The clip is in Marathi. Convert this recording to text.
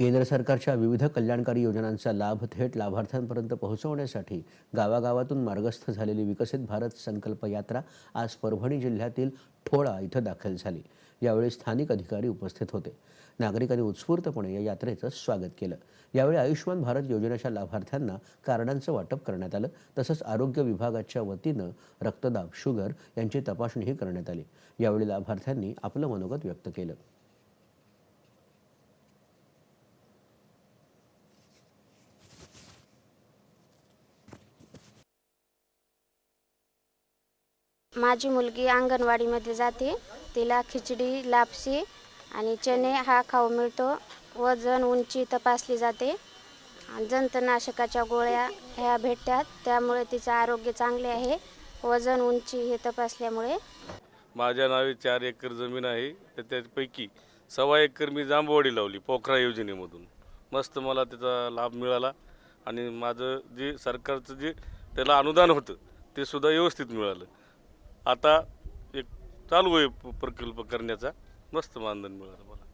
केंद्र सरकारच्या विविध कल्याणकारी योजनांचा लाभ थेट लाभार्थ्यांपर्यंत पोहोचवण्यासाठी गावागावातून मार्गस्थ झालेली विकसित भारत संकल्प यात्रा आज परभणी जिल्ह्यातील ठोळा इथं दाखल झाली. यावेळी स्थानिक अधिकारी उपस्थित होते. नागरिकांनी उत्स्फूर्तपणे या यात्रेचं स्वागत केलं. यावेळी आयुष्यमान भारत योजनेच्या लाभार्थ्यांना कार्डांचं वाटप करण्यात आलं. तसंच आरोग्य विभागाच्या वतीनं रक्तदाब शुगर यांची तपासणीही करण्यात आली. यावेळी लाभार्थ्यांनी आपलं मनोगत व्यक्त केलं. माझी मुलगी अंगणवाडीमध्ये जाते. तिला खिचडी लापसी आणि चणे हा खाऊ मिळतो. वजन उंची तपासली जाते. आणि जंतनाशकाच्या गोळ्या ह्या भेटतात. त्यामुळे तिचं आरोग्य चांगले आहे. वजन उंची हे तपासल्यामुळे. माझ्या नावे चार एकर जमीन आहे. तर त्यापैकी सव्वा एकर मी जांभवाडी लावली पोखरा योजनेमधून. मस्त मला त्याचा लाभ मिळाला. आणि माझं जे सरकारचं जे त्याला अनुदान होतं ते सुद्धा व्यवस्थित मिळालं. आता एक चालू आहे प- प्रकल्प करण्याचा. मस्त मानधन मिळालं मला.